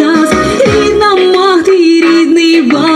час, рідна мати, і рідний ба.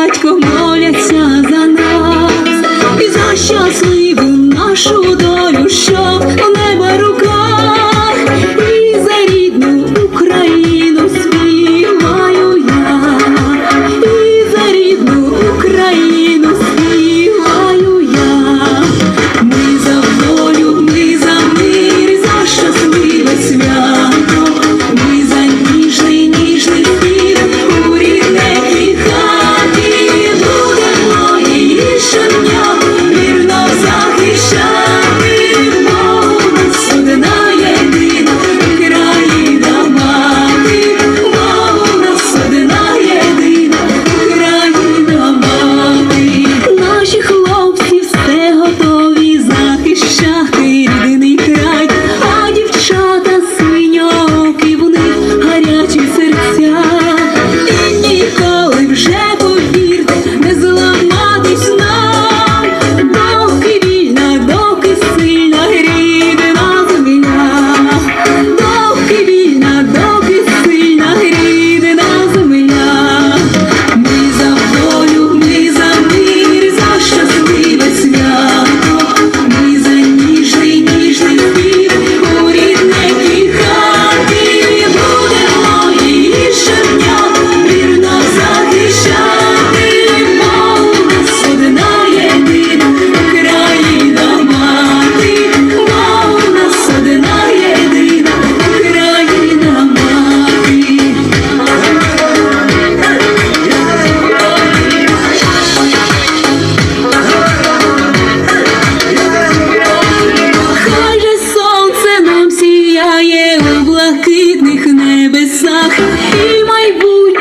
блакитних небесах і майбутнє.